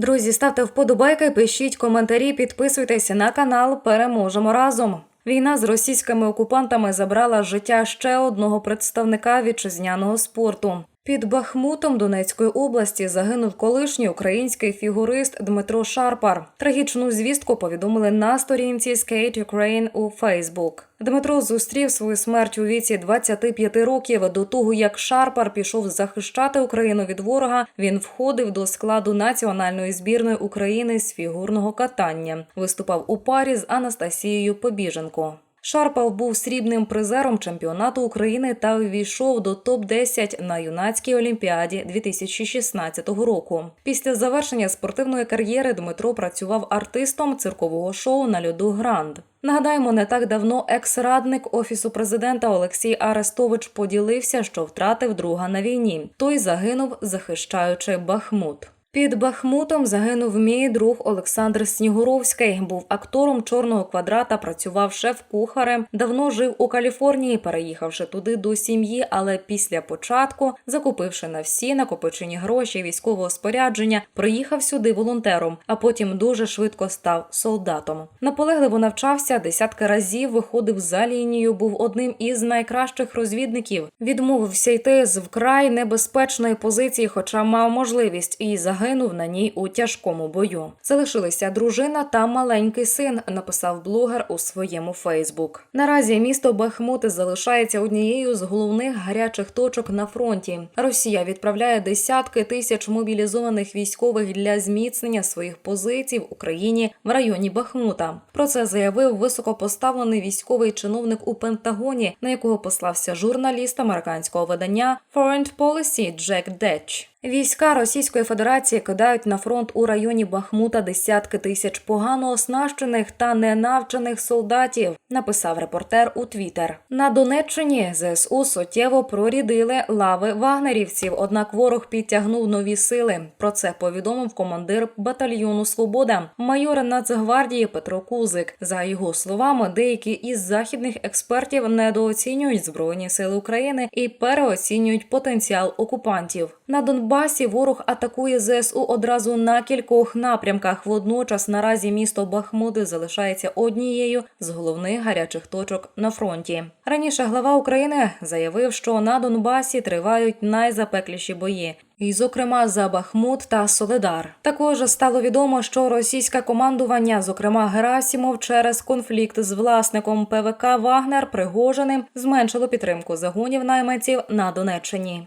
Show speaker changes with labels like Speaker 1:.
Speaker 1: Друзі, ставте вподобайки, пишіть коментарі, підписуйтесь на канал. Переможемо разом. Війна з російськими окупантами забрала життя ще одного представника вітчизняного спорту. Під Бахмутом Донецької області загинув колишній український фігурист Дмитро Шарпар. Трагічну звістку повідомили на сторінці Skate Ukraine у Фейсбук. Дмитро зустрів свою смерть у віці 25 років. До того як Шарпар пішов захищати Україну від ворога, він входив до складу національної збірної України з фігурного катання. Виступав у парі з Анастасією Побіженко. Шарпав був срібним призером чемпіонату України та увійшов до топ 10 на юнацькій олімпіаді 2016 року. Після завершення спортивної кар'єри Дмитро працював артистом циркового шоу на льоду Гранд. Нагадаємо, не так давно екс-радник офісу президента Олексій Арестович поділився, що втратив друга на війні. Той загинув, захищаючи Бахмут. Під Бахмутом загинув мій друг Олександр Снігуровський. Був актором чорного квадрата, працював шеф-кухарем. Давно жив у Каліфорнії, переїхавши туди до сім'ї, але після початку, закупивши на всі накопичені гроші військового спорядження, приїхав сюди волонтером, а потім дуже швидко став солдатом. Наполегливо навчався десятки разів. Виходив за лінію, був одним із найкращих розвідників. Відмовився йти з вкрай небезпечної позиції, хоча мав можливість і загинув на ній у тяжкому бою. Залишилися дружина та маленький син, написав блогер у своєму Фейсбук. Наразі місто Бахмут залишається однією з головних гарячих точок на фронті. Росія відправляє десятки тисяч мобілізованих військових для зміцнення своїх позицій в Україні в районі Бахмута. Про це заявив високопоставлений військовий чиновник у Пентагоні, на якого послався журналіст американського видання Foreign Policy Джек Детч. Війська Російської Федерації кидають на фронт у районі Бахмута десятки тисяч погано оснащених та ненавчених солдатів, написав репортер у Твіттер. На Донеччині ЗСУ суттєво прорідили лави вагнерівців, однак ворог підтягнув нові сили. Про це повідомив командир батальйону Свобода, майор Нацгвардії Петро Кузик. За його словами, деякі із західних експертів недооцінюють збройні сили України і переоцінюють потенціал окупантів. На Донбасі ворог атакує ЗСУ одразу на кількох напрямках. Водночас наразі місто Бахмут залишається однією з головних гарячих точок на фронті. Раніше глава України заявив, що на Донбасі тривають найзапекліші бої. І, зокрема, за Бахмут та Соледар. Також стало відомо, що російське командування, зокрема Герасімов, через конфлікт з власником ПВК Вагнер Пригожиним зменшило підтримку загонів найманців на Донеччині.